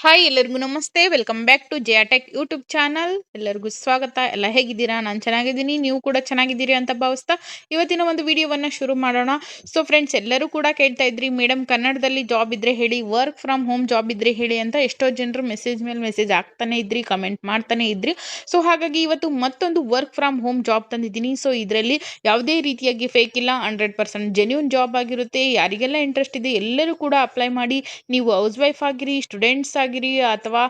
Hi ಎಲ್ಲರಿಗೂ ನಮಸ್ತೆ. Welcome back to tech YouTube channel ಎಲ್ಲರಿಗೂ ಸ್ವಾಗತ. ಎಲ್ಲ ಹೇಗಿದ್ದೀರಾ? ನಾನು ಚೆನ್ನಾಗಿದ್ದೀನಿ. ನೀವು ಕೂಡ ಚೆನ್ನಾಗಿದ್ದೀರಿ ಅಂತ ಭಾವಿಸ್ತಾ ಇವತ್ತಿನ ಒಂದು ವಿಡಿಯೋವನ್ನು ಶುರು ಮಾಡೋಣ. ಸೊ ಫ್ರೆಂಡ್ಸ್ ಎಲ್ಲರೂ ಕೂಡ ಕೇಳ್ತಾ ಇದ್ರಿ ಮೇಡಮ್ ಕನ್ನಡದಲ್ಲಿ ಜಾಬ್ ಇದ್ರೆ ಹೇಳಿ ವರ್ಕ್ ಫ್ರಮ್ ಹೋಮ್ ಜಾಬ್ ಇದ್ರೆ ಹೇಳಿ ಅಂತ ಎಷ್ಟೋ ಜನರು ಮೆಸೇಜ್ ಮೇಲೆ ಮೆಸೇಜ್ ಆಗ್ತಾನೆ ಇದ್ರಿ ಕಮೆಂಟ್ ಮಾಡ್ತಾನೆ ಇದ್ರಿ. ಸೊ ಹಾಗಾಗಿ ಇವತ್ತು ಮತ್ತೊಂದು ವರ್ಕ್ ಫ್ರಮ್ ಹೋಮ್ ಜಾಬ್ ತಂದಿದ್ದೀನಿ. ಸೊ ಇದರಲ್ಲಿ ಯಾವುದೇ ರೀತಿಯಾಗಿ ಫೇಕ್ ಇಲ್ಲ ಹಂಡ್ರೆಡ್ ಪರ್ಸೆಂಟ್ ಜೆನ್ಯೂನ್ ಜಾಬ್ ಆಗಿರುತ್ತೆ. ಯಾರಿಗೆಲ್ಲ ಇಂಟ್ರೆಸ್ಟ್ ಇದೆ, ಎಲ್ಲರೂ ಕೂಡ ಅಪ್ಲೈ ಮಾಡಿ. ನೀವು ಹೌಸ್ ವೈಫ್ ಆಗಿರಿ ಸ್ಟೂಡೆಂಟ್ಸ್ ಆಗಿರಿ ಅಥವಾ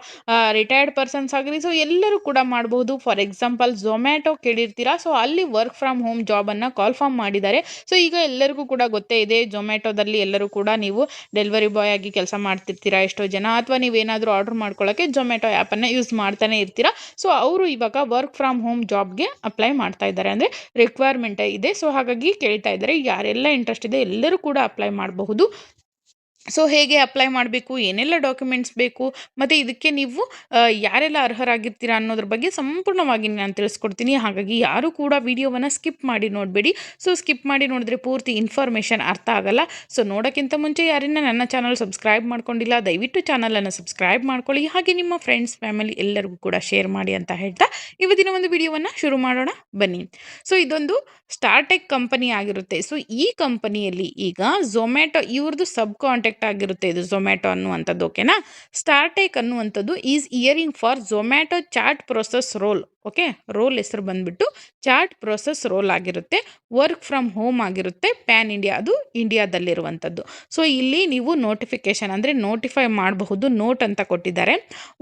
ರಿಟೈರ್ಡ್ ಪರ್ಸನ್ಸ್ ಆಗಿರಿ ಸೊ ಎಲ್ಲರೂ ಕೂಡ ಮಾಡಬಹುದು ಫಾರ್ ಎಕ್ಸಾಂಪಲ್ ಝೊಮ್ಯಾಟೊ ಕೇಳಿರ್ತೀರಾ ಸೊ ಅಲ್ಲಿ ವರ್ಕ್ ಫ್ರಮ್ ಹೋಮ್ ಜಾಬನ್ನು ಕಾಲ್ ಫಾರ್ಮ್ ಮಾಡಿದ್ದಾರೆ. ಸೊ ಈಗ ಎಲ್ಲರಿಗೂ ಕೂಡ ಗೊತ್ತೇ ಇದೆ ಝೊಮ್ಯಾಟೊದಲ್ಲಿ ಎಲ್ಲರೂ ಕೂಡ ನೀವು ಡೆಲಿವರಿ ಬಾಯ್ ಆಗಿ ಕೆಲಸ ಮಾಡ್ತಿರ್ತೀರಾ ಎಷ್ಟೋ ಜನ, ಅಥವಾ ನೀವೇನಾದರೂ ಆರ್ಡರ್ ಮಾಡ್ಕೊಳ್ಳೋಕೆ ಝೊಮ್ಯಾಟೊ ಆ್ಯಪನ್ನು ಯೂಸ್ ಮಾಡ್ತಾನೆ ಇರ್ತೀರಾ. ಸೊ ಅವರು ಇವಾಗ ವರ್ಕ್ ಫ್ರಮ್ ಹೋಮ್ ಜಾಬ್ಗೆ ಅಪ್ಲೈ ಮಾಡ್ತಾ ಇದ್ದಾರೆ, ಅಂದರೆ ರಿಕ್ವೈರ್ಮೆಂಟ್ ಇದೆ. ಸೊ ಹಾಗಾಗಿ ಕೇಳ್ತಾ ಇದ್ದಾರೆ, ಯಾರೆಲ್ಲ ಇಂಟ್ರೆಸ್ಟ್ ಇದೆ ಎಲ್ಲರೂ ಕೂಡ ಅಪ್ಲೈ ಮಾಡಬಹುದು. ಸೊ ಹೇಗೆ ಅಪ್ಲೈ ಮಾಡಬೇಕು? ಏನೆಲ್ಲ ಡಾಕ್ಯುಮೆಂಟ್ಸ್ ಬೇಕು? ಮತ್ತು ಇದಕ್ಕೆ ನೀವು ಯಾರೆಲ್ಲ ಅರ್ಹರಾಗಿರ್ತೀರಾ ಅನ್ನೋದ್ರ ಬಗ್ಗೆ ಸಂಪೂರ್ಣವಾಗಿ ನಾನು ತಿಳಿಸ್ಕೊಡ್ತೀನಿ. ಹಾಗಾಗಿ ಯಾರೂ ಕೂಡ ವಿಡಿಯೋವನ್ನು ಸ್ಕಿಪ್ ಮಾಡಿ ನೋಡಬೇಡಿ. ಸೊ ಸ್ಕಿಪ್ ಮಾಡಿ ನೋಡಿದ್ರೆ ಪೂರ್ತಿ ಇನ್ಫಾರ್ಮೇಷನ್ ಅರ್ಥ ಆಗಲ್ಲ. ಸೊ ನೋಡೋಕ್ಕಿಂತ ಮುಂಚೆ ಯಾರನ್ನ ನನ್ನ ಚಾನಲ್ ಸಬ್ಸ್ಕ್ರೈಬ್ ಮಾಡ್ಕೊಂಡಿಲ್ಲ, ದಯವಿಟ್ಟು ಚಾನಲನ್ನು ಸಬ್ಸ್ಕ್ರೈಬ್ ಮಾಡ್ಕೊಳ್ಳಿ. ಹಾಗೆ ನಿಮ್ಮ ಫ್ರೆಂಡ್ಸ್ ಫ್ಯಾಮಿಲಿ ಎಲ್ಲರಿಗೂ ಕೂಡ ಶೇರ್ ಮಾಡಿ ಅಂತ ಹೇಳ್ತಾ ಇವತ್ತಿನ ಒಂದು ವಿಡಿಯೋವನ್ನು ಶುರು ಮಾಡೋಣ. ಬನ್ನಿ. ಸೊ ಇದೊಂದು ಸ್ಟಾರ್ಟೆಕ್ ಕಂಪನಿ ಆಗಿರುತ್ತೆ. ಸೊ ಈ ಕಂಪನಿಯಲ್ಲಿ ಈಗ ಝೊಮ್ಯಾಟೊ ಇವ್ರದ್ದು ಸಬ್ ಕಾಂಟ್ಯಾಕ್ಟ್ ಆಗಿರುತ್ತೆ ಇದು ಝೊಮ್ಯಾಟೊ ಅನ್ನುವಂಥದ್ದು ಓಕೆನಾ ಸ್ಟಾರ್ಟೆಕ್ ಅನ್ನುವಂಥದ್ದು is hiring for Zomato chat process role okay? Role ಹೆಸರು ಬಂದುಬಿಟ್ಟು ಚಾಟ್ ಪ್ರೊಸೆಸ್ ರೋಲ್ ಆಗಿರುತ್ತೆ. ವರ್ಕ್ ಫ್ರಮ್ ಹೋಮ್ ಆಗಿರುತ್ತೆ. ಪ್ಯಾನ್ ಇಂಡಿಯಾ, ಅದು ಇಂಡಿಯಾದಲ್ಲಿರುವಂಥದ್ದು. ಸೊ, ಇಲ್ಲಿ ನೀವು ನೋಟಿಫಿಕೇಶನ್ ಅಂದರೆ ನೋಟಿಫೈ ಮಾಡಬಹುದು, ನೋಟ್ ಅಂತ ಕೊಟ್ಟಿದ್ದಾರೆ.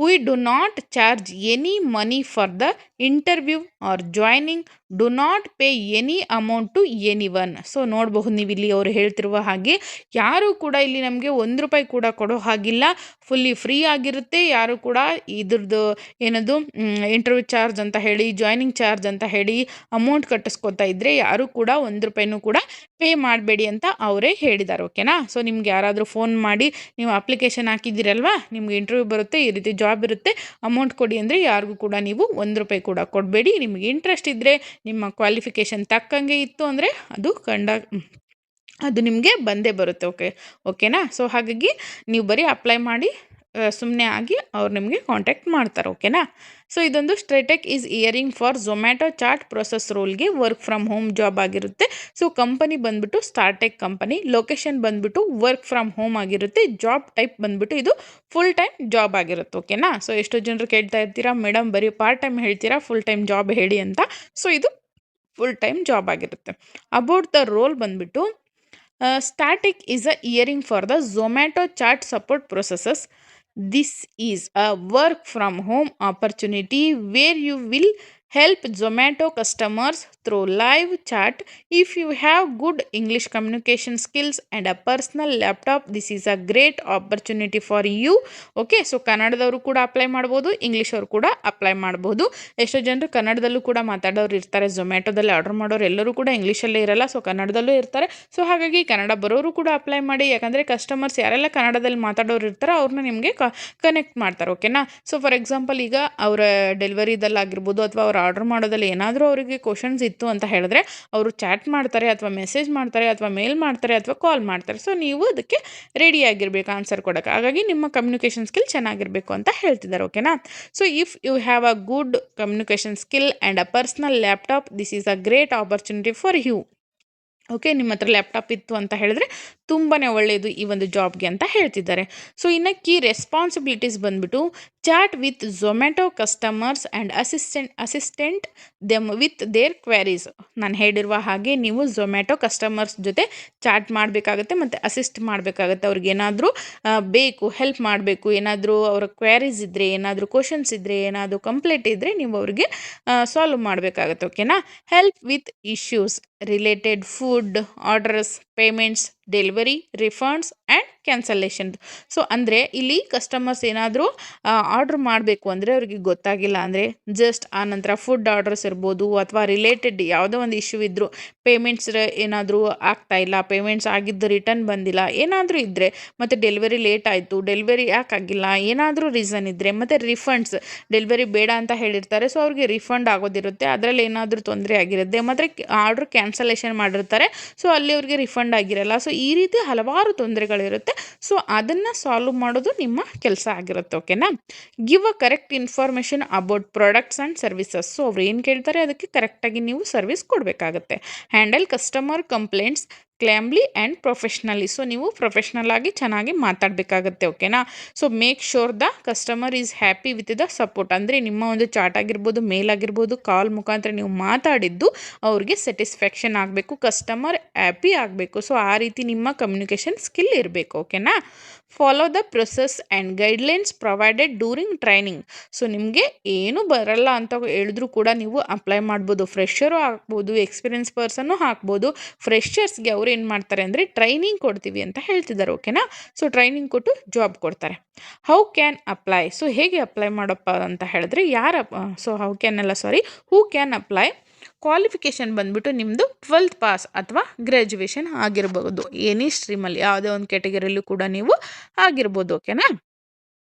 We do not charge any money for the interview or joining do not pay any amount to any one so ನೋಡಬಹುದು ನೀವು ಇಲ್ಲಿ ಅವರು ಹೇಳ್ತಿರುವ ಹಾಗೆ. ಯಾರು ಕೂಡ ಇಲ್ಲಿ ನಮಗೆ ಒಂದು ರೂಪಾಯಿ ಕೂಡ ಕೊಡೋ ಹಾಗಿಲ್ಲ. ಫುಲ್ಲಿ ಫ್ರೀ ಆಗಿರುತ್ತೆ. ಯಾರು ಕೂಡ ಇದ್ರದ್ದು ಏನದು ಇಂಟರ್ವ್ಯೂ ಚಾರ್ಜ್ ಅಂತ ಹೇಳಿ ಜಾಯ್ನಿಂಗ್ ಚಾರ್ಜ್ ಅಂತ ಹೇಳಿ ಅಮೌಂಟ್ ಕಟ್ಟಿಸ್ಕೊತಾ ಇದ್ದರೆ ಯಾರು ಕೂಡ ಒಂದು ರೂಪಾಯಿನೂ ಕೂಡ ಪೇ ಮಾಡಬೇಡಿ ಅಂತ ಅವರೇ ಹೇಳಿದ್ದಾರೆ ಓಕೆನಾ ಸೊ ನಿಮ್ಗೆ ಯಾರಾದರೂ ಫೋನ್ ಮಾಡಿ ನೀವು ಅಪ್ಲಿಕೇಶನ್ ಹಾಕಿದ್ದೀರಲ್ವಾ? ನಿಮ್ಗೆ ಇಂಟರ್ವ್ಯೂ ಬರುತ್ತೆ, ಈ ರೀತಿ ಜಾಬ್ ಇರುತ್ತೆ ಅಮೌಂಟ್ ಕೊಡಿ ಅಂದರೆ ಯಾರಿಗೂ ಕೂಡ ನೀವು ಒಂದು ರೂಪಾಯಿ ಕೂಡ ಕೊಡಬೇಡಿ. ನಿಮಗೆ ಇಂಟ್ರೆಸ್ಟ್ ಇದ್ದರೆ ನಿಮ್ಮ ಕ್ವಾಲಿಫಿಕೇಷನ್ ತಕ್ಕಂಗೆ ಇತ್ತು ಅಂದರೆ ಅದು ಕಂಡ, ಅದು ನಿಮಗೆ ಬಂದೇ ಬರುತ್ತೆ ಓಕೆ ಓಕೆನಾ ಸೊ ಹಾಗಾಗಿ ನೀವು ಬರೀ ಅಪ್ಲೈ ಮಾಡಿ ಸುಮ್ಮನೆ ಆಗಿ ಅವ್ರು ನಿಮಗೆ ಕಾಂಟ್ಯಾಕ್ಟ್ ಮಾಡ್ತಾರೆ ಓಕೆನಾ ಸೊ ಇದೊಂದು Startek is hiring for Zomato chat process ರೋಲ್ಗೆ work from home job ಆಗಿರುತ್ತೆ. ಸೊ ಕಂಪನಿ ಬಂದ್ಬಿಟ್ಟು ಸ್ಟಾರ್ಟೆಕ್ ಕಂಪನಿ ಲೊಕೇಶನ್ ಬಂದ್ಬಿಟ್ಟು ವರ್ಕ್ ಫ್ರಮ್ ಹೋಮ್ ಆಗಿರುತ್ತೆ. ಜಾಬ್ ಟೈಪ್ ಬಂದ್ಬಿಟ್ಟು ಇದು ಫುಲ್ ಟೈಮ್ ಜಾಬ್ ಆಗಿರುತ್ತೆ ಓಕೆನಾ ಸೊ ಎಷ್ಟೋ ಜನರು ಕೇಳ್ತಾ ಇರ್ತೀರಾ ಮೇಡಮ್ ಬರೀ ಪಾರ್ಟ್ ಟೈಮ್ ಹೇಳ್ತೀರಾ ಫುಲ್ ಟೈಮ್ ಜಾಬ್ ಹೇಳಿ ಅಂತ? ಸೊ ಇದು ಫುಲ್ ಟೈಮ್ ಜಾಬ್ ಆಗಿರುತ್ತೆ. ಅಬೌಟ್ ದ ರೋಲ್ ಬಂದ್ಬಿಟ್ಟು Startek is a hiring for the Zomato chat support processes This is a work from home opportunity where you will help Zomato customers through live chat. If you have good English communication skills and a personal laptop, this is a great opportunity for you. Okay so ಕನ್ನಡದವರು ಕೂಡ apply ಮಾಡ್ಬೋದು English ಅವರು ಕೂಡ apply ಮಾಡ್ಬೋದು ಎಷ್ಟೋ ಜನರು ಕನ್ನಡದಲ್ಲೂ ಕೂಡ ಮಾತಾಡೋರು ಇರ್ತಾರೆ ಝೊಮ್ಯಾಟೋದಲ್ಲಿ ಆರ್ಡರ್ ಮಾಡೋರು ಎಲ್ಲರೂ ಕೂಡ ಇಂಗ್ಲೀಷಲ್ಲೇ ಇರಲ್ಲ ಸೊ ಕನ್ನಡದಲ್ಲೂ ಇರ್ತಾರೆ ಸೊ ಹಾಗಾಗಿ ಕನ್ನಡ ಬರೋರು ಕೂಡ ಅಪ್ಲೈ ಮಾಡಿ ಯಾಕಂದರೆ ಕಸ್ಟಮರ್ಸ್ ಯಾರೆಲ್ಲ ಕನ್ನಡದಲ್ಲಿ ಮಾತಾಡೋರು ಇರ್ತಾರೋ ಅವ್ರನ್ನ ನಿಮಗೆ ಕನೆಕ್ಟ್ ಮಾಡ್ತಾರೆ ಓಕೆನಾ ಸೊ ಫಾರ್ ಎಕ್ಸಾಂಪಲ್ ಈಗ ಅವರ ಡೆಲಿವರಿದಲ್ಲಾಗಿರ್ಬೋದು ಅಥವಾ ಅವ್ರು ಆರ್ಡರ್ ಮಾಡೋದಲ್ಲಿ ಏನಾದರೂ ಅವರಿಗೆ ಕ್ವಶನ್ಸ್ ಇತ್ತು ಅಂತ ಹೇಳಿದ್ರೆ ಅವರು ಚಾಟ್ ಮಾಡ್ತಾರೆ ಅಥವಾ ಮೆಸೇಜ್ ಮಾಡ್ತಾರೆ ಅಥವಾ ಮೇಲ್ ಮಾಡ್ತಾರೆ ಅಥವಾ ಕಾಲ್ ಮಾಡ್ತಾರೆ. ಸೊ ನೀವು ಅದಕ್ಕೆ ರೆಡಿ ಆಗಿರಬೇಕು ಆನ್ಸರ್ ಕೊಡೋಕ್ಕೆ. ಹಾಗಾಗಿ ನಿಮ್ಮ ಕಮ್ಯುನಿಕೇಷನ್ ಸ್ಕಿಲ್ ಚೆನ್ನಾಗಿರಬೇಕು ಅಂತ ಹೇಳ್ತಿದ್ದಾರೆ ಓಕೆನಾ so if you have a good communication skill and a personal laptop this is a great opportunity for you okay ನಿಮ್ಮ ಹತ್ರ ಲ್ಯಾಪ್ಟಾಪ್ ಇತ್ತು ಅಂತ ಹೇಳಿದ್ರೆ ತುಂಬಾ ಒಳ್ಳೆಯದು ಈ ಒಂದು ಜಾಬ್ಗೆ ಅಂತ ಹೇಳ್ತಿದ್ದಾರೆ. ಸೊ ಇನ್ನು ಕೀ ರೆಸ್ಪಾನ್ಸಿಬಿಲಿಟೀಸ್ ಬಂದ್ಬಿಟ್ಟು chat with Zomato customers and assistant assistant them with their queries ನಾನು ಹೇಳಿರುವ ಹಾಗೆ ನೀವು ಝೊಮ್ಯಾಟೊ ಕಸ್ಟಮರ್ಸ್ ಜೊತೆ ಚಾಟ್ ಮಾಡಬೇಕಾಗತ್ತೆ ಮತ್ತು ಅಸಿಸ್ಟ್ ಮಾಡಬೇಕಾಗತ್ತೆ. ಅವ್ರಿಗೆ ಏನಾದರೂ ಬೇಕು ಹೆಲ್ಪ್ ಮಾಡಬೇಕು. ಏನಾದರೂ ಅವರ ಕ್ವೆರೀಸ್ ಇದ್ದರೆ ಏನಾದರೂ ಕ್ವಶನ್ಸ್ ಇದ್ದರೆ ಏನಾದರೂ ಕಂಪ್ಲೇಂಟ್ ಇದ್ದರೆ ನೀವು ಅವ್ರಿಗೆ ಸಾಲ್ವ್ ಮಾಡಬೇಕಾಗತ್ತೆ ಓಕೆನಾ help with issues related food orders payments delivery refunds and cancellation so ಅಂದರೆ ಇಲ್ಲಿ ಕಸ್ಟಮರ್ಸ್ ಏನಾದರೂ ಆರ್ಡ್ರ್ ಮಾಡಬೇಕು ಅಂದರೆ ಅವ್ರಿಗೆ ಗೊತ್ತಾಗಿಲ್ಲ ಅಂದರೆ ಜಸ್ಟ್ ಆ ನಂತರ ಫುಡ್ ಆರ್ಡರ್ಸ್ ಇರ್ಬೋದು ಅಥವಾ ರಿಲೇಟೆಡ್ ಯಾವುದೋ ಒಂದು ಇಶ್ಯೂ ಇದ್ದರೂ ಪೇಮೆಂಟ್ಸ್ ಏನಾದರೂ ಆಗ್ತಾ ಇಲ್ಲ ಪೇಮೆಂಟ್ಸ್ ಆಗಿದ್ದು ರಿಟರ್ನ್ ಬಂದಿಲ್ಲ, ಏನಾದರೂ ಇದ್ದರೆ ಮತ್ತು ಡೆಲಿವರಿ ಲೇಟ್ ಆಯಿತು ಡೆಲಿವರಿ ಯಾಕಾಗಿಲ್ಲ ಏನಾದರೂ ರೀಸನ್ ಇದ್ದರೆ ಮತ್ತು ರಿಫಂಡ್ಸ್ ಡೆಲಿವರಿ ಬೇಡ ಅಂತ ಹೇಳಿರ್ತಾರೆ. ಸೊ ಅವ್ರಿಗೆ ರಿಫಂಡ್ ಆಗೋದಿರುತ್ತೆ, ಅದರಲ್ಲಿ ಏನಾದರೂ ತೊಂದರೆ ಆಗಿರುತ್ತೆ, ಮತ್ತು ಆರ್ಡ್ರ್ ಕ್ಯಾನ್ಸಲೇಷನ್ ಮಾಡಿರ್ತಾರೆ. ಸೊ ಅಲ್ಲಿ ಅವ್ರಿಗೆ ರಿಫಂಡ್ ಆಗಿರಲ್ಲ. ಸೊ ಈ ರೀತಿ ಹಲವಾರು ತೊಂದರೆಗಳು ಸಮಸ್ಯೆಗಳಿರುತ್ತೆ ಸೊ ಅದನ್ನು ಸಾಲ್ವ್ ಮಾಡೋದು ನಿಮ್ಮ ಕೆಲಸ ಆಗಿರುತ್ತೆ ಓಕೆನಾ give a correct information about products and services so ಅವ್ರು ಏನು ಕೇಳ್ತಾರೆ, ಅದಕ್ಕೆ ಕರೆಕ್ಟಾಗಿ ನೀವು ಸರ್ವಿಸ್ ಕೊಡಬೇಕಾಗತ್ತೆ. Handle customer complaints calmly and professionally. So ನೀವು ಪ್ರೊಫೆಷ್ನಲ್ ಆಗಿ ಚೆನ್ನಾಗಿ ಮಾತಾಡಬೇಕಾಗತ್ತೆ ಓಕೆನಾ so make sure the customer is happy with the support ಅಂದರೆ ನಿಮ್ಮ ಒಂದು ಚಾಟ್ ಆಗಿರ್ಬೋದು ಮೇಲ್ ಆಗಿರ್ಬೋದು ಕಾಲ್ ಮುಖಾಂತರ ನೀವು ಮಾತಾಡಿದ್ದು ಅವ್ರಿಗೆ ಸ್ಯಾಟಿಸ್ಫ್ಯಾಕ್ಷನ್ ಆಗಬೇಕು ಕಸ್ಟಮರ್ ಹ್ಯಾಪಿ ಆಗಬೇಕು. ಸೊ ಆ ರೀತಿ ನಿಮ್ಮ ಕಮ್ಯುನಿಕೇಷನ್ ಸ್ಕಿಲ್ ಇರಬೇಕು ಓಕೆನಾ follow the process and guidelines provided during training so ನಿಮಗೆ ಏನು ಬರಲ್ಲ ಅಂತ ಹೇಳಿದ್ರು ಕೂಡ ನೀವು ಅಪ್ಲೈ ಮಾಡ್ಬೋದು. ಫ್ರೆಷರು ಹಾಕ್ಬೋದು ಎಕ್ಸ್ಪೀರಿಯನ್ಸ್ ಪರ್ಸನ್ನು ಹಾಕ್ಬೋದು. ಫ್ರೆಷರ್ಸ್ಗೆ ಅವ್ರು ಏನು ಮಾಡ್ತಾರೆ ಅಂದರೆ ಟ್ರೈನಿಂಗ್ ಕೊಡ್ತೀವಿ ಅಂತ ಹೇಳ್ತಿದ್ದಾರೆ ಓಕೆನಾ ಸೊ ಟ್ರೈನಿಂಗ್ ಕೊಟ್ಟು ಜಾಬ್ ಕೊಡ್ತಾರೆ. ಹೌ ಕ್ಯಾನ್ ಅಪ್ಲೈ ಸೊ ಹೇಗೆ ಅಪ್ಲೈ ಮಾಡಪ್ಪ ಅಂತ ಹೇಳಿದ್ರೆ, ಯಾರು ಸೊ ಹೌ ಕ್ಯಾನ್ ಅಲ್ಲ sorry who can apply qualification ಬಂದ್ಬಿಟ್ಟು ನಿಮ್ಮದು ಟ್ವೆಲ್ತ್ ಪಾಸ್ ಅಥವಾ ಗ್ರ್ಯಾಜುಯೇಷನ್ ಆಗಿರ್ಬೋದು. ಎನಿ ಸ್ಟ್ರೀಮಲ್ಲಿ ಯಾವುದೇ ಒಂದು ಕ್ಯಾಟಗರಿಯಲ್ಲೂ ಕೂಡ ನೀವು ಆಗಿರ್ಬೋದು ಓಕೆನಾ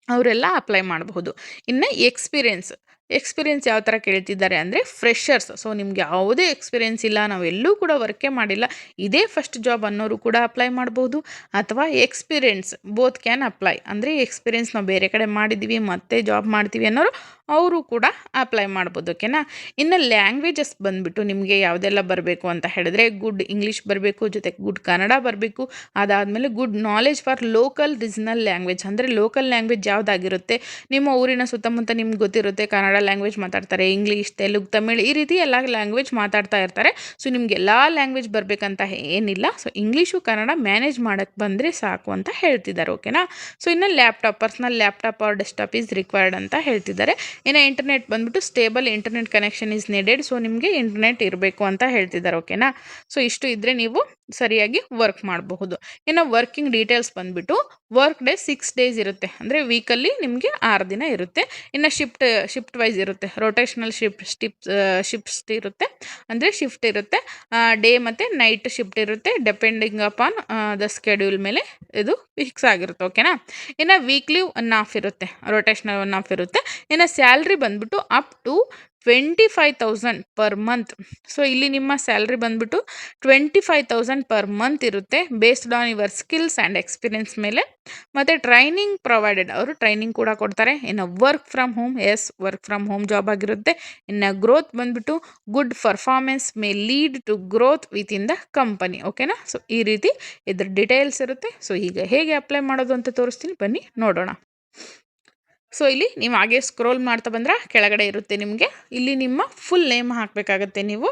ಅವರೆಲ್ಲ ಅಪ್ಲೈ ಮಾಡಬಹುದು. ಇನ್ನು ಎಕ್ಸ್ಪೀರಿಯೆನ್ಸ್ ಎಕ್ಸ್ಪೀರಿಯೆನ್ಸ್ ಯಾವ ಥರ ಕೇಳ್ತಿದ್ದಾರೆ ಅಂದರೆ ಫ್ರೆಷರ್ಸ್ ಸೊ ನಿಮ್ಗೆ ಯಾವುದೇ ಎಕ್ಸ್ಪೀರಿಯೆನ್ಸ್ ಇಲ್ಲ, ನಾವು ಎಲ್ಲೂ ಕೂಡ ವರ್ಕೇ ಮಾಡಿಲ್ಲ. ಇದೇ ಫಸ್ಟ್ ಜಾಬ್ ಅನ್ನೋರು ಕೂಡ ಅಪ್ಲೈ ಮಾಡ್ಬೋದು. ಅಥವಾ ಎಕ್ಸ್ಪೀರಿಯೆನ್ಸ್ ಬೋತ್ ಕ್ಯಾನ್ ಅಪ್ಲೈ ಅಂದರೆ ಎಕ್ಸ್ಪೀರಿಯೆನ್ಸ್ ನಾವು ಬೇರೆ ಕಡೆ ಮಾಡಿದ್ದೀವಿ ಮತ್ತೆ ಜಾಬ್ ಮಾಡ್ತೀವಿ ಅನ್ನೋರು ಅವರು ಕೂಡ ಅಪ್ಲೈ ಮಾಡ್ಬೋದು ಓಕೆನಾ ಇನ್ನು ಲ್ಯಾಂಗ್ವೇಜಸ್ ಬಂದುಬಿಟ್ಟು ನಿಮಗೆ ಯಾವುದೆಲ್ಲ ಬರಬೇಕು ಅಂತ ಹೇಳಿದ್ರೆ ಗುಡ್ ಇಂಗ್ಲೀಷ್ ಬರಬೇಕು ಜೊತೆಗೆ ಗುಡ್ ಕನ್ನಡ ಬರಬೇಕು. ಅದಾದಮೇಲೆ good knowledge for local regional language ಅಂದರೆ ಲೋಕಲ್ ಲ್ಯಾಂಗ್ವೇಜ್ ಯಾವುದಾಗಿರುತ್ತೆ? ನಿಮ್ಮ ಊರಿನ ಸುತ್ತಮುತ್ತ ನಿಮ್ಗೆ ಗೊತ್ತಿರುತ್ತೆ ಕನ್ನಡ ಲ್ಯಾಂಗ್ವೇಜ್ ಮಾತಾಡ್ತಾರೆ ಇಂಗ್ಲೀಷ್ ತೆಲುಗು ತಮಿಳ್ ಈ ರೀತಿ ಎಲ್ಲ ಲ್ಯಾಂಗ್ವೇಜ್ ಮಾತಾಡ್ತಾ ಇರ್ತಾರೆ. ಸೊ ನಿಮ್ಗೆ ಎಲ್ಲ ಲ್ಯಾಂಗ್ವೇಜ್ ಬರಬೇಕಂತ ಏನಿಲ್ಲ. ಸೊ ಇಂಗ್ಲೀಷು ಕನ್ನಡ ಮ್ಯಾನೇಜ್ ಮಾಡೋಕ್ಕೆ ಬಂದರೆ ಸಾಕು ಅಂತ ಹೇಳ್ತಿದ್ದಾರೆ ಓಕೆನಾ ಸೊ ಇನ್ನು laptop personal laptop or desktop is required ಅಂತ ಹೇಳ್ತಿದ್ದಾರೆ. ಇನ್ನು ಇಂಟರ್ನೆಟ್ ಬಂದ್ಬಿಟ್ಟು stable internet connection is needed so ನಿಮಗೆ ಇಂಟರ್ನೆಟ್ ಇರಬೇಕು ಅಂತ ಹೇಳ್ತಿದ್ದಾರೆ ಓಕೆನಾ ಸೊ ಇಷ್ಟು ಇದ್ದರೆ ನೀವು ಸರಿಯಾಗಿ ವರ್ಕ್ ಮಾಡಬಹುದು. ಇನ್ನು ವರ್ಕಿಂಗ್ ಡೀಟೇಲ್ಸ್ ಬಂದುಬಿಟ್ಟು ವರ್ಕ್ ಡೇ ಸಿಕ್ಸ್ ಡೇಸ್ ಇರುತ್ತೆ. ಅಂದರೆ ವೀಕಲ್ಲಿ ನಿಮಗೆ ಆರು ದಿನ ಇರುತ್ತೆ. ಇನ್ನು ಶಿಫ್ಟ್ ಶಿಫ್ಟ್ ವೈಸ್ ಇರುತ್ತೆ. ರೊಟೇಷ್ನಲ್ ಶಿಫ್ಟ್ ಸ್ಟಿಪ್ ಶಿಫ್ಟ್ ಇರುತ್ತೆ. ಅಂದರೆ ಶಿಫ್ಟ್ ಇರುತ್ತೆ. ಡೇ ಮತ್ತು ನೈಟ್ ಶಿಫ್ಟ್ ಇರುತ್ತೆ. ಡಿಪೆಂಡಿಂಗ್ ಅಪಾನ್ ದ ಸ್ಕೆಡ್ಯೂಲ್ ಮೇಲೆ ಇದು ಫಿಕ್ಸ್ ಆಗಿರುತ್ತೆ. ಓಕೆನಾ ಇನ್ನು ವೀಕ್ಲಿ ಒನ್ ಆಫ್ ಇರುತ್ತೆ. ರೊಟೇಷ್ನಲ್ ಒನ್ ಆಫ್ ಇರುತ್ತೆ. ಇನ್ನು ಸ್ಯಾಲ್ರಿ ಬಂದುಬಿಟ್ಟು up to twenty five thousand per month so ಇಲ್ಲಿ ನಿಮ್ಮ ಸ್ಯಾಲ್ರಿ ಬಂದುಬಿಟ್ಟು twenty five thousand per month ಇರುತ್ತೆ based on your skills and experience ಮೇಲೆ. ಮತ್ತು ಟ್ರೈನಿಂಗ್ ಪ್ರೊವೈಡೆಡ್ ಅವರು ಟ್ರೈನಿಂಗ್ ಕೂಡ ಕೊಡ್ತಾರೆ. ಇನ್ನು work from home as work from home job ಆಗಿರುತ್ತೆ. ಇನ್ನು ಗ್ರೋತ್ ಬಂದ್ಬಿಟ್ಟು good performance may lead to growth within the company ಓಕೆನಾ ಸೊ ಈ ರೀತಿ ಇದ್ರ ಡೀಟೇಲ್ಸ್ ಇರುತ್ತೆ. ಸೊ ಈಗ ಹೇಗೆ ಅಪ್ಲೈ ಮಾಡೋದು ಅಂತ ತೋರಿಸ್ತೀನಿ. ಬನ್ನಿ, ನೋಡೋಣ. ಸೊ ಇಲ್ಲಿ ನೀವು ಹಾಗೆ ಸ್ಕ್ರೋಲ್ ಮಾಡ್ತಾ ಬಂದ್ರೆ ಕೆಳಗಡೆ ಇರುತ್ತೆ ನಿಮಗೆ. ಇಲ್ಲಿ ನಿಮ್ಮ ಫುಲ್ ನೇಮ್ ಹಾಕಬೇಕಾಗತ್ತೆ ನೀವು.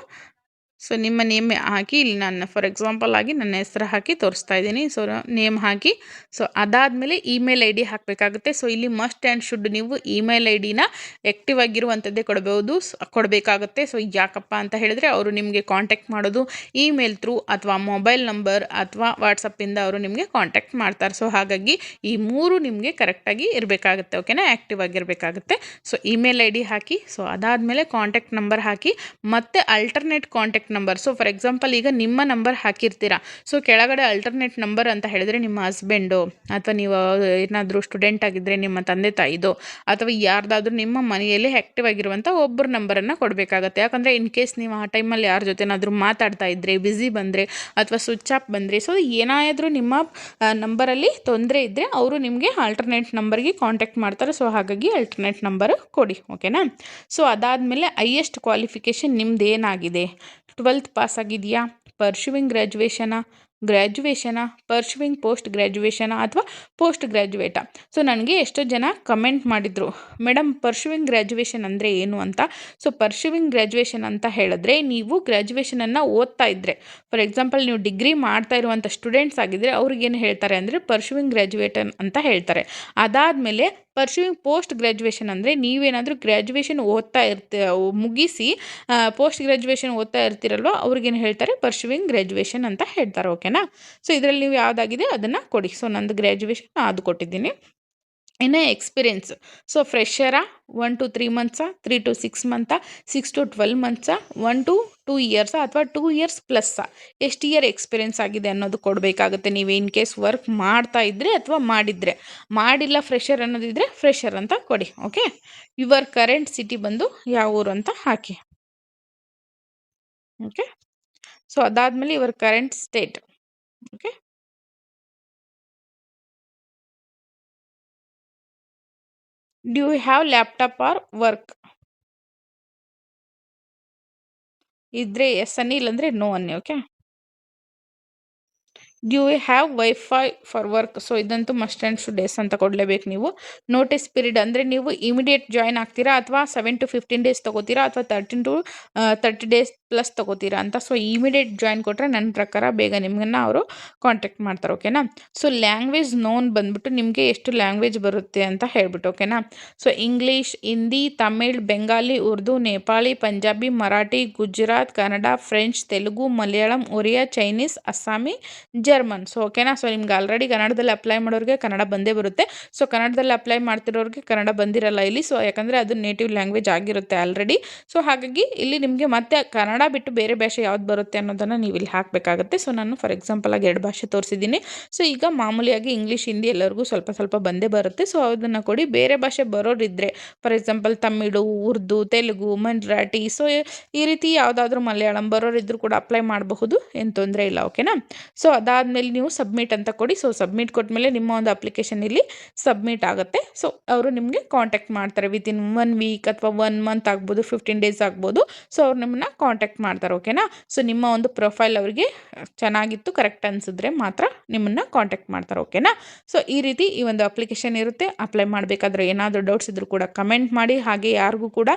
ಸೊ ನಿಮ್ಮ ನೇಮ್ ಹಾಕಿ, ಇಲ್ಲಿ ನಾನು ಫಾರ್ ಎಕ್ಸಾಂಪಲ್ ಆಗಿ ನನ್ನ ಹೆಸರು ಹಾಕಿ ತೋರಿಸ್ತಾ ಇದ್ದೀನಿ. ಸೊ ನೇಮ್ ಹಾಕಿ. ಸೊ ಅದಾದಮೇಲೆ ಇಮೇಲ್ ಐ ಡಿ ಹಾಕಬೇಕಾಗುತ್ತೆ. ಸೊ ಇಲ್ಲಿ ಮಸ್ಟ್ ಆ್ಯಂಡ್ ಶುಡ್ ನೀವು ಇಮೇಲ್ ಐ ಡಿನ ಆ್ಯಕ್ಟಿವ್ ಆಗಿರುವಂಥದ್ದೇ ಕೊಡಬಹುದು ಕೊಡಬೇಕಾಗುತ್ತೆ. ಸೊ ಯಾಕಪ್ಪ ಅಂತ ಹೇಳಿದ್ರೆ ಅವರು ನಿಮಗೆ ಕಾಂಟ್ಯಾಕ್ಟ್ ಮಾಡೋದು ಇಮೇಲ್ ಥ್ರೂ ಅಥವಾ ಮೊಬೈಲ್ ನಂಬರ್ ಅಥವಾ ವಾಟ್ಸಪ್ಪಿಂದ ಅವರು ನಿಮಗೆ ಕಾಂಟ್ಯಾಕ್ಟ್ ಮಾಡ್ತಾರೆ. ಸೊ ಹಾಗಾಗಿ ಈ ಮೂರು ನಿಮಗೆ ಕರೆಕ್ಟಾಗಿ ಇರಬೇಕಾಗುತ್ತೆ ಓಕೆನಾ ಆ್ಯಕ್ಟಿವ್ ಆಗಿರಬೇಕಾಗುತ್ತೆ. ಸೊ ಇಮೇಲ್ ಐ ಡಿ ಹಾಕಿ. ಸೊ ಅದಾದಮೇಲೆ ಕಾಂಟ್ಯಾಕ್ಟ್ ನಂಬರ್ ಹಾಕಿ. ಮತ್ತೆ alternate contact number so for example ಈಗ ನಿಮ್ಮ ನಂಬರ್ ಹಾಕಿರ್ತೀರಾ. ಸೊ ಕೆಳಗಡೆ ಅಲ್ಟರ್ನೇಟ್ ನಂಬರ್ ಅಂತ ಹೇಳಿದ್ರೆ ನಿಮ್ಮ ಹಸ್ಬೆಂಡು ಅಥವಾ ನೀವು ಏನಾದರೂ ಸ್ಟೂಡೆಂಟ್ ಆಗಿದ್ದರೆ ನಿಮ್ಮ ತಂದೆ ತಾಯಿದು, ಅಥವಾ ಯಾರ್ದಾದ್ರೂ ನಿಮ್ಮ ಮನೆಯಲ್ಲಿ ಆ್ಯಕ್ಟಿವ್ ಆಗಿರುವಂಥ ಒಬ್ಬರ ನಂಬರನ್ನು ಕೊಡಬೇಕಾಗತ್ತೆ. ಯಾಕಂದರೆ ಇನ್ ಕೇಸ್ ನೀವು ಆ ಟೈಮಲ್ಲಿ ಯಾರ ಜೊತೆನಾದರೂ ಮಾತಾಡ್ತಾ ಇದ್ದರೆ ಬ್ಯುಸಿ ಬಂದರೆ, ಅಥವಾ ಸ್ವಿಚ್ ಆಫ್ ಬಂದರೆ ಸೊ ಏನಾದರೂ ನಿಮ್ಮ ನಂಬರಲ್ಲಿ ತೊಂದರೆ ಇದ್ದರೆ ಅವರು ನಿಮಗೆ ಆಲ್ಟರ್ನೇಟ್ ನಂಬರ್ಗೆ ಕಾಂಟ್ಯಾಕ್ಟ್ ಮಾಡ್ತಾರೆ. ಸೊ ಹಾಗಾಗಿ ಆಲ್ಟರ್ನೇಟ್ ನಂಬರ್ ಕೊಡಿ ಓಕೆನಾ ಸೊ ಅದಾದಮೇಲೆ ಹೈಯೆಸ್ಟ್ ಕ್ವಾಲಿಫಿಕೇಷನ್ ನಿಮ್ದು ಏನಾಗಿದೆ ಟ್ವೆಲ್ತ್ ಪಾಸ್ ಆಗಿದೆಯಾ? ಪರ್ಶುವಿಂಗ್ ಗ್ರ್ಯಾಜುಯೇಷನಾ ಗ್ರ್ಯಾಜುಯೇಷನಾ ಪರ್ಶುವಿಂಗ್ ಪೋಸ್ಟ್ ಗ್ರ್ಯಾಜುಯೇಷನ ಅಥವಾ ಪೋಸ್ಟ್ ಗ್ರ್ಯಾಜುಯೇಟಾ ಸೊ ನನಗೆ ಎಷ್ಟೋ ಜನ ಕಮೆಂಟ್ ಮಾಡಿದರು. ಮೇಡಮ್ ಪರ್ಶುವಿಂಗ್ ಗ್ರ್ಯಾಜುಯೇಷನ್ ಅಂದರೆ ಏನು ಅಂತ? ಸೊ ಪರ್ಶುವಿಂಗ್ ಗ್ರ್ಯಾಜುಯೇಷನ್ ಅಂತ ಹೇಳಿದ್ರೆ, ನೀವು ಗ್ರ್ಯಾಜುಯೇಷನನ್ನು ಓದ್ತಾ ಇದ್ದರೆ ಫಾರ್ ಎಕ್ಸಾಂಪಲ್ ನೀವು ಡಿಗ್ರಿ ಮಾಡ್ತಾ ಇರುವಂಥ ಸ್ಟೂಡೆಂಟ್ಸ್ ಆಗಿದ್ದರೆ ಅವ್ರಿಗೇನು ಹೇಳ್ತಾರೆ ಅಂದರೆ ಪರ್ಶುವಿಂಗ್ ಗ್ರ್ಯಾಜುಯೇಟನ್ ಅಂತ ಹೇಳ್ತಾರೆ. ಅದಾದಮೇಲೆ ಪರ್ಶುವಿಂಗ್ ಪೋಸ್ಟ್ ಗ್ರ್ಯಾಜುಯೇಷನ್ ಅಂದರೆ ನೀವೇನಾದರೂ ಗ್ರ್ಯಾಜುಯೇಷನ್ ಓದ್ತಾ ಇರ್ತ ಮುಗಿಸಿ ಪೋಸ್ಟ್ ಗ್ರ್ಯಾಜುಯೇಷನ್ ಓದ್ತಾ ಇರ್ತೀರಲ್ವ, ಅವ್ರಿಗೇನು ಹೇಳ್ತಾರೆ? ಪರ್ಶ್ಯೂಯಿಂಗ್ ಗ್ರ್ಯಾಜುಯೇಷನ್ ಅಂತ ಹೇಳ್ತಾರೆ ಓಕೆನಾ ಸೊ ಇದರಲ್ಲಿ ನೀವು ಯಾವುದಾಗಿದೆ? ಅದನ್ನು ಕೊಡಿ. ಸೊ ನಂದು ಗ್ರ್ಯಾಜುಯೇಷನ್ ಅದು ಕೊಟ್ಟಿದ್ದೀನಿ. ಇನ್ನು ಎಕ್ಸ್ಪೀರಿಯೆನ್ಸ್. ಸೊ ಫ್ರೆಷರಾ ಒನ್ ಟು ತ್ರೀ ಮಂತ್ಸಾ, ತ್ರೀ ಟು ಸಿಕ್ಸ್ ಮಂತಾ ಸಿಕ್ಸ್ ಟು ಟ್ವೆಲ್ ಮಂತ್ಸಾ, ಒನ್ ಟು ಟೂ ಇಯರ್ಸಾ ಅಥವಾ ಟೂ ಇಯರ್ಸ್ ಪ್ಲಸ್ಸಾ ಎಷ್ಟು ಇಯರ್ ಎಕ್ಸ್ಪೀರಿಯೆನ್ಸ್ ಆಗಿದೆ ಅನ್ನೋದು ಕೊಡಬೇಕಾಗುತ್ತೆ. ನೀವು ಇನ್ ಕೇಸ್ ವರ್ಕ್ ಮಾಡ್ತಾ ಇದ್ದರೆ ಅಥವಾ ಮಾಡಿದರೆ. ಮಾಡಿಲ್ಲ ಫ್ರೆಷರ್ ಅನ್ನೋದಿದ್ರೆ ಫ್ರೆಷರ್ ಅಂತ ಕೊಡಿ, ಓಕೆ? ಯುವರ್ ಕರೆಂಟ್ ಸಿಟಿ ಬಂದು ಯಾವ ಊರು ಅಂತ ಹಾಕಿ, ಓಕೆ? ಸೊ ಅದಾದಮೇಲೆ ಇವರ್ current state, okay? Do you have laptop or work ಇದ್ರೆ ಎಸ್ ಅನ್ನಿ ಇಲ್ಲಾಂದರೆ ನೋ ಅನ್ನಿ okay do have wifi for work so ಇದಂತೂ ಮಸ್ಟ್ ಆ್ಯಂಡ್ ಶುಡ್ ಡೇಸ್ ಅಂತ ಕೊಡಲೇಬೇಕು ನೀವು. ನೋಟಿಸ್ ಪೀರಿಯಡ್ ಅಂದರೆ ನೀವು ಇಮಿಡಿಯೇಟ್ ಜಾಯ್ನ್ ಆಗ್ತೀರಾ ಅಥವಾ ಸೆವೆನ್ ಟು ಫಿಫ್ಟೀನ್ ಡೇಸ್ ತೊಗೋತೀರಾ ಅಥವಾ thirteen to thirty days plus ತೊಗೋತೀರಾ ಅಂತ ಸೊ ಇಮಿಡಿಯೇಟ್ ಜಾಯಿನ್ ಕೊಟ್ಟರೆ ನನ್ನ ಪ್ರಕಾರ ಬೇಗ ನಿಮ್ಮನ್ನ ಅವರು ಕಾಂಟ್ಯಾಕ್ಟ್ ಮಾಡ್ತಾರೆ ಓಕೆನಾ ಸೊ ಲ್ಯಾಂಗ್ವೇಜ್ ನೋನ್ ಬಂದ್ಬಿಟ್ಟು ನಿಮಗೆ ಎಷ್ಟು ಲ್ಯಾಂಗ್ವೇಜ್ ಬರುತ್ತೆ ಅಂತ ಹೇಳ್ಬಿಟ್ಟು ಓಕೆನಾ so English Hindi Tamil Bengali Urdu Nepali Punjabi Marathi Gujarat Kannada French Telugu Malayalam Oriya Chinese Assamese German so ಓಕೆನಾ ಸೊ ನಿಮ್ಗೆ ಆಲ್ರೆಡಿ ಕನ್ನಡದಲ್ಲಿ ಅಪ್ಲೈ ಮಾಡೋರಿಗೆ ಕನ್ನಡ ಬಂದೇ ಬರುತ್ತೆ. ಸೊ ಕನ್ನಡದಲ್ಲಿ ಅಪ್ಲೈ ಮಾಡ್ತಿರೋರಿಗೆ ಕನ್ನಡ ಬಂದಿರಲ್ಲ ಇಲ್ಲಿ. ಸೊ ಯಾಕಂದರೆ ಅದು ನೇಟಿವ್ ಲ್ಯಾಂಗ್ವೇಜ್ ಆಗಿರುತ್ತೆ ಆಲ್ರೆಡಿ ಸೊ ಹಾಗಾಗಿ ಇಲ್ಲಿ ನಿಮಗೆ ಮತ್ತೆ ಕನ್ನಡ ಬಿಟ್ಟು ಬೇರೆ ಭಾಷೆ ಯಾವ್ದು ಬರುತ್ತೆ ಅನ್ನೋದನ್ನು ನೀವು ಇಲ್ಲಿ ಹಾಕಬೇಕಾಗುತ್ತೆ. ಸೊ ನಾನು ಫಾರ್ ಎಕ್ಸಾಂಪಲ್ ಆಗಿ ಎರಡು ಭಾಷೆ ತೋರಿಸಿದ್ದೀನಿ. ಸೊ ಈಗ ಮಾಮೂಲಿಯಾಗಿ ಇಂಗ್ಲೀಷ್ ಹಿಂದಿ ಎಲ್ಲರಿಗೂ ಸ್ವಲ್ಪ ಸ್ವಲ್ಪ ಬಂದೇ ಬರುತ್ತೆ. ಸೊ ಅದನ್ನು ಕೊಡಿ. ಬೇರೆ ಭಾಷೆ ಬರೋರಿದ್ದರೆ for example Tamil, Urdu, Telugu, Marathi so ಈ ರೀತಿ ಯಾವುದಾದ್ರೂ ಮಲಯಾಳಂ ಬರೋರಿದ್ರು ಕೂಡ ಅಪ್ಲೈ ಮಾಡಬಹುದು. ಏನು ತೊಂದರೆ ಇಲ್ಲ ಓಕೆನಾ ಸೊ ಅದಾದಮೇಲೆ ನೀವು ಸಬ್ಮಿಟ್ ಅಂತ ಕೊಡಿ. ಸೊ ಸಬ್ಮಿಟ್ ಕೊಟ್ಟಮೇಲೆ ನಿಮ್ಮ ಒಂದು ಅಪ್ಲಿಕೇಶನ್ ಇಲ್ಲಿ ಸಬ್ಮಿಟ್ ಆಗುತ್ತೆ. ಸೊ ಅವರು ನಿಮಗೆ ಕಾಂಟ್ಯಾಕ್ಟ್ ಮಾಡ್ತಾರೆ. ವಿತಿನ್ ಒನ್ ವೀಕ್ ಅಥವಾ ಒನ್ ಮಂತ್ ಆಗ್ಬೋದು ಫಿಫ್ಟೀನ್ ಡೇಸ್ ಆಗ್ಬೋದು. ಸೊ ಅವ್ರು ನಿಮ್ಮನ್ನ ಕಾಂಟ್ಯಾಕ್ಟ್ ಮಾಡ್ತಾರೆ ಓಕೆನಾ ಸೊ ನಿಮ್ಮ ಒಂದು ಪ್ರೊಫೈಲ್ ಅವರಿಗೆ ಚೆನ್ನಾಗಿತ್ತು ಕರೆಕ್ಟ್ ಅನಿಸಿದ್ರೆ ಮಾತ್ರ ನಿಮ್ಮನ್ನು ಕಾಂಟ್ಯಾಕ್ಟ್ ಮಾಡ್ತಾರೆ ಓಕೆನಾ ಸೊ ಈ ರೀತಿ ಈ ಒಂದು ಅಪ್ಲಿಕೇಶನ್ ಇರುತ್ತೆ. ಅಪ್ಲೈ ಮಾಡಬೇಕಾದ್ರೆ ಏನಾದರೂ ಡೌಟ್ಸ್ ಇದ್ದರೂ ಕೂಡ ಕಮೆಂಟ್ ಮಾಡಿ, ಹಾಗೆ ಯಾರಿಗೂ ಕೂಡ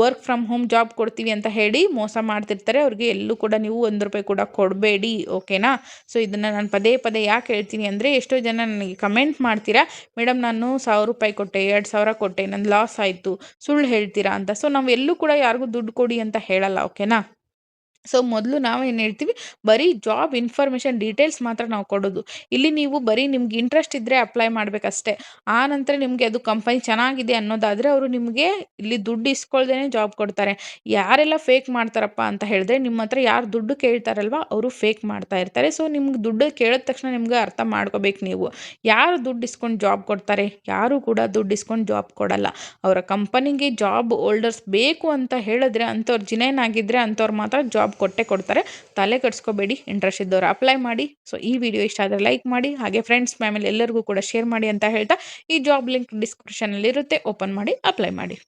ವರ್ಕ್ ಫ್ರಮ್ ಹೋಮ್ ಜಾಬ್ ಕೊಡ್ತೀವಿ ಅಂತ ಹೇಳಿ ಮೋಸ ಮಾಡ್ತಿರ್ತಾರೆ. ಅವ್ರಿಗೆ ಎಲ್ಲೂ ಕೂಡ ನೀವು ಒಂದು ರೂಪಾಯಿ ಕೂಡ ಕೊಡಬೇಡಿ ಓಕೆನಾ ಸೊ ಇದನ್ನು ನಾನು ಪದೇ ಪದೇ ಯಾಕೆ ಹೇಳ್ತೀನಿ ಅಂದರೆ, ಎಷ್ಟೋ ಜನ ನನಗೆ ಕಮೆಂಟ್ ಮಾಡ್ತೀರಾ, ಮೇಡಮ್, ನಾನು ಸಾವಿರ ರೂಪಾಯಿ ಕೊಟ್ಟೆ, ಎರಡು ಸಾವಿರ ಕೊಟ್ಟೆ ನನ್ನ ಲಾಸ್ ಆಯಿತು, ಸುಳ್ಳು ಹೇಳ್ತೀರಾ ಅಂತ? ಸೊ ನಾವು ಎಲ್ಲೂ ಕೂಡ ಯಾರಿಗೂ ದುಡ್ಡು ಕೊಡಿ ಅಂತ ಹೇಳಲ್ಲ ಓಕೆನಾ ಸೊ, ಮೊದಲು ನಾವೇನು ಹೇಳ್ತೀವಿ, ಬರೀ ಜಾಬ್ ಇನ್ಫಾರ್ಮೇಷನ್ ಡೀಟೇಲ್ಸ್ ಮಾತ್ರ ನಾವು ಕೊಡೋದು. ಇಲ್ಲಿ ನೀವು ಬರೀ ನಿಮ್ಗೆ ಇಂಟ್ರೆಸ್ಟ್ ಇದ್ದರೆ ಅಪ್ಲೈ ಮಾಡಬೇಕಷ್ಟೇ. ಆ ನಂತರ ನಿಮಗೆ ಅದು ಕಂಪನಿ ಚೆನ್ನಾಗಿದೆ ಅನ್ನೋದಾದರೆ ಅವರು ನಿಮಗೆ ಇಲ್ಲಿ ದುಡ್ಡು ಇಸ್ಕೊಳ್ದೇ ಜಾಬ್ ಕೊಡ್ತಾರೆ. ಯಾರೆಲ್ಲ ಫೇಕ್ ಮಾಡ್ತಾರಪ್ಪ ಅಂತ ಹೇಳಿದ್ರೆ ನಿಮ್ಮ ಹತ್ರ ಯಾರು ದುಡ್ಡು ಕೇಳ್ತಾರಲ್ವ, ಅವರು ಫೇಕ್ ಮಾಡ್ತಾ ಇರ್ತಾರೆ. ಸೊ, ನಿಮ್ಗೆ ದುಡ್ಡು ಕೇಳಿದ ತಕ್ಷಣ ನಿಮ್ಗೆ ಅರ್ಥ ಮಾಡ್ಕೋಬೇಕು ನೀವು. ಯಾರು ದುಡ್ಡು ಇಸ್ಕೊಂಡು ಜಾಬ್ ಕೊಡ್ತಾರೆ? ಯಾರು ಕೂಡ ದುಡ್ಡು ಇಸ್ಕೊಂಡು ಜಾಬ್ ಕೊಡಲ್ಲ. ಅವರ ಕಂಪನಿಗೆ ಜಾಬ್ ಹೋಲ್ಡರ್ಸ್ ಬೇಕು ಅಂತ ಹೇಳಿದ್ರೆ, ಅಂಥವ್ರು ಜಿನೇನಾಗಿದ್ದರೆ ಅಂಥವ್ರು ಮಾತ್ರ ಜಾಬ್ ಕೊಟ್ಟೆ ಕೊಡ್ತಾರೆ. ತಲೆ ಕಟ್ಸ್ಕೋಬೇಡಿ ಇಂಟ್ರೆಸ್ಟ್ ಇದ್ದವ್ರು ಅಪ್ಲೈ ಮಾಡಿ. ಸೊ ಈ ವಿಡಿಯೋ ಇಷ್ಟ ಆದರೆ ಲೈಕ್ ಮಾಡಿ. ಹಾಗೆ ಫ್ರೆಂಡ್ಸ್ ಫ್ಯಾಮಿಲಿ ಎಲ್ಲರಿಗೂ ಕೂಡ ಶೇರ್ ಮಾಡಿ ಅಂತ ಹೇಳ್ತಾ ಈ ಜಾಬ್ ಲಿಂಕ್ ಡಿಸ್ಕ್ರಿಪ್ಷನಲ್ಲಿರುತ್ತೆ ಓಪನ್ ಮಾಡಿ ಅಪ್ಲೈ ಮಾಡಿ.